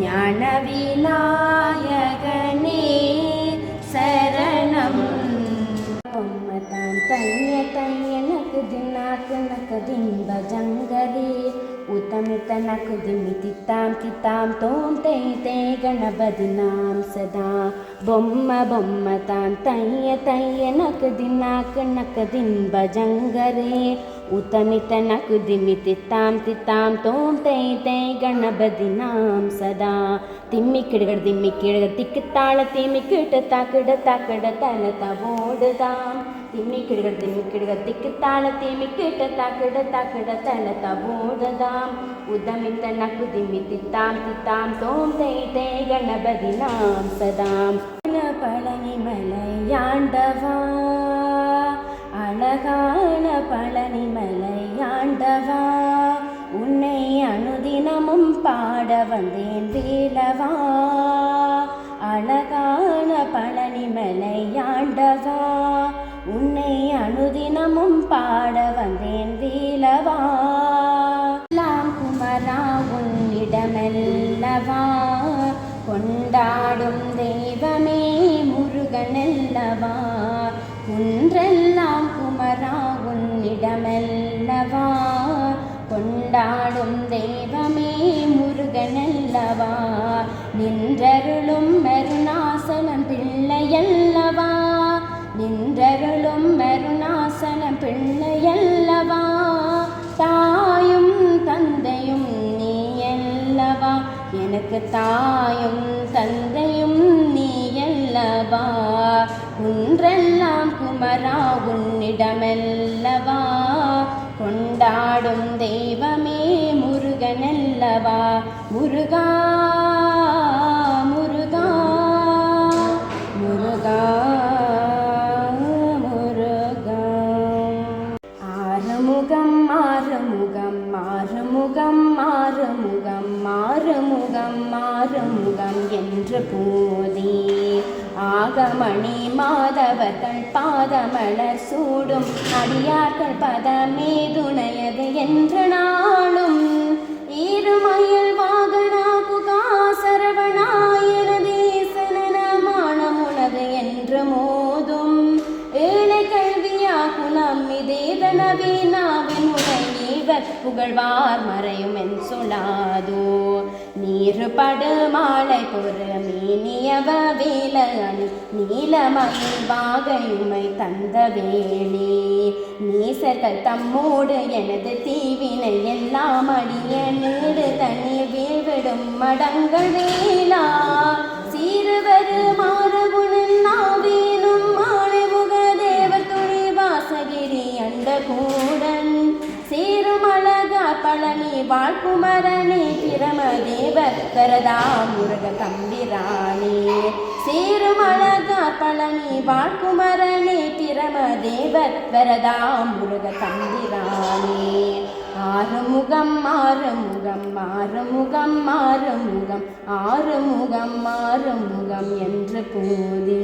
ज्ञानविनायगने शरणं। बं मतां तन्य तैनक दिनाकनकिम्बजङ्गरे उत्तम उतमितनकुदिमिति तां तितां तों ते ते गणबदीनां सदा बं मतां तय तयनक दिनाकनकिम्बजगरे ಭಜಂಗರಿ ಉತಮಿತ ನಕುದಿ ಮಿತಿತ್ತಾಂ ತಿತ್ತಾಂ ತೋಂ ತೈ ತೈ ಗಣಪತಿ ನಾಂ ಸದಾ ತಿಮ್ಮಿ ಕಿಡಗಡ ತಿಮ್ಮಿ ಕಿಡಗ ತಿಕ್ಕ ತಾಳ ತಿಮ್ಮಿ ಕಿಟ ತಾಕಡ ತಾಕಡ ತನ ತವೋಡುದಾಂ ತಿಮ್ಮಿ ಕಿಡಗಡ ತಿಮ್ಮಿ ಕಿಡಗ ತಿಕ್ಕ ತಾಳ ತಿಮ್ಮಿ ಕಿಟ ತಾಕಡ ತಾಕಡ ತನ ತವೋಡುದಾಂ ಉದಮಿತ ನಕು ದಿಮ್ಮಿ ತಿತ್ತಾಂ ತಿತ್ತಾಂ ತೋಂ ತೈ ತೈ ಗಣಪತಿ ನಾಂ ಸದಾಂ பழனி மலையாண்டவா அழகான பழனி மலையாண்டவா உன்னை அனுதினமும் பாட வந்தேன் வேலவா. அழகான பழனி மலையாண்டவா உன்னை அனுதினமும் பாட வந்தேன் வேலவா. எல்லாம் குமரா உன்னிடமல்லவா. கொண்டாடும் தெய்வமே முருகனல்லவா. ஒன்றெல்லாம் குமரா உன்னிடமல்லவா? கொண்டாடும் தெய்வமே முருகனல்லவா? நின்றருளும் மருணாசனம் பிள்ளையல்லவா? நின்றருளும் மருணாசனம் பிள்ளையல்லவா? தாயும் தந்தையும் நீ அல்லவா எனக்கு தாயும் தந்தையும் அல்லவா? குன்றெல்லாம் குமரா உன்னிடமெல்லவா? கொண்டாடும் தெய்வமே முருகனல்லவா முருகா முருகா முருகா முருகா. ஆறுமுகம் ஆறுமுகம் ஆறுமுகம் ஆறுமுகம் ஆறுமுகம் ஆறுமுகம் என்று போதே. நாகமணி மாதவர்கள் பாதமலர் சூடும். அடியார்கள் பதமே துணையது என்று நாளும் இருமயில் வாகனா புகா சரவணாயன சரவணாயனதேசனமானமுனது என்று மோ புகழ்வார் மறையும் என் சொல்லாதோ. நீரு படுமாலை பொறுமீனியவ வேலணி நீலமயில் வாகையுமை தந்த வேளே நீசர்கள் தம்மோடு எனது தீவினை எல்லாம் அடிய நீடு தண்ணீர் வீழ்விடும் மடங்கள் வேளா சேரும் பழனி வாழ்குமரனே பிரமதேவர் வரதா முருக தம்பிரானே. சேரும் பழனி வாழ்குமரனே பிரமதேவர் வரதா முருக தம்பிரானே. ஆறுமுகம் ஆறுமுகம் ஆறுமுகம் ஆறுமுகம் ஆறுமுகம் ஆறுமுகம் என்று போதே